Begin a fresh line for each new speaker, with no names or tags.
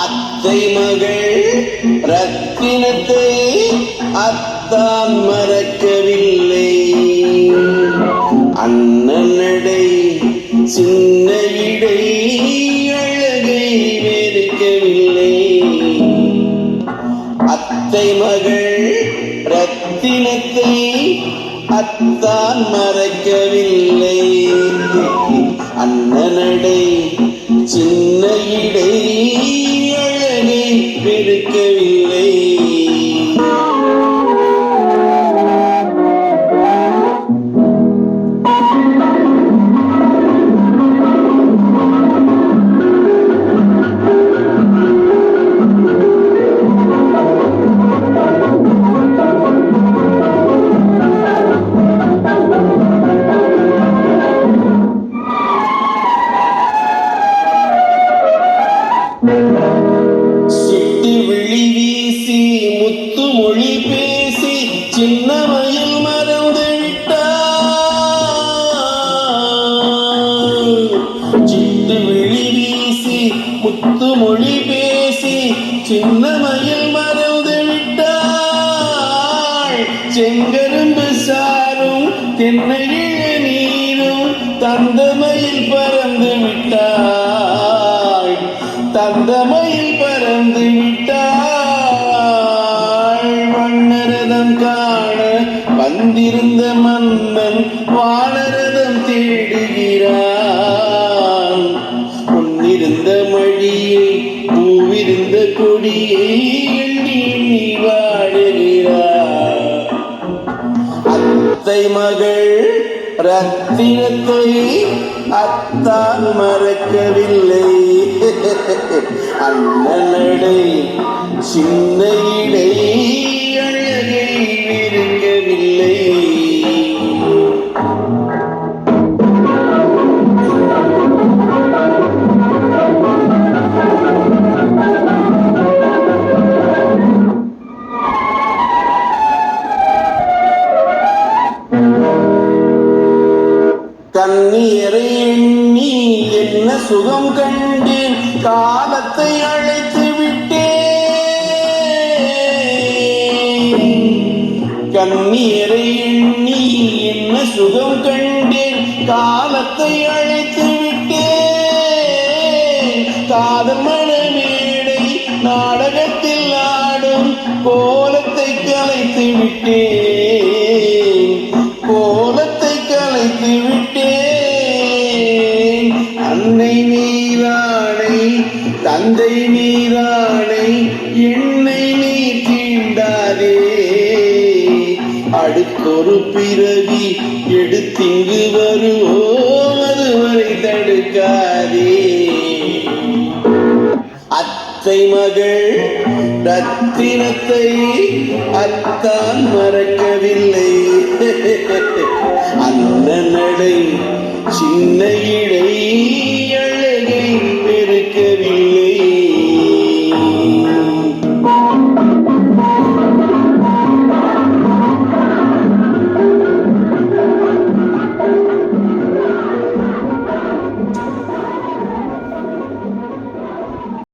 அத்தை மகள் ரத்தினத்தை அத்தான் மறக்கவில்லை. சின்ன இடை அழகை வெறுக்கவில்லை. அத்தை மகள் ரத்தினத்தை அத்தான் மறக்கவில்லை. அண்ணனடை சின்ன இடை அழகை பெருக்கவில்லை சுத்தி விழி வீசி முத்து மொழி பேசி சின்ன மயில் மறந்து விட்டார் விழி வீசி முத்து மொழி பேசி சின்ன மயில் மறந்து விட்டாள் செங்கரும்பு சாரும் தென்னையில தந்தமையில் பறந்து விட்டாள் வண்ணரதம் காண வந்திருந்த மன்னன் வானரதம் தேடுகிறான். பொன்னிருந்த மடியை பூவிருந்த கொடியை எண்ணி வாடுகிறார் அத்தை மகள் ரத்தினத்தை அத்தான் மறக்கவில்லை. அண்ணனடை சின்ன இடை அழகை விருங்கவில்லை கண்ணீரை எண்ணி என்ன சுகம் கண்டேன் காலத்தை அழைத்து விட்டே கண்ணீரை எண்ணி என்ன சுகம் கண்டேன். காலத்தை அழைத்து விட்டே காதல் மனமேடை நாடகத்தில் ஆடும் கோலத்தை கலைத்து விட்டேன். தந்தை நீரானை என்னை நீ தீண்டாதே. அடுத்தொரு பிறவி எடுத்திங்கு வருவோம் அதுவரை தடுக்காதே. அத்தை மகள் ரத்தினத்தை அத்தான் மறக்கவில்லை. அண்ணனடை சின்ன இடை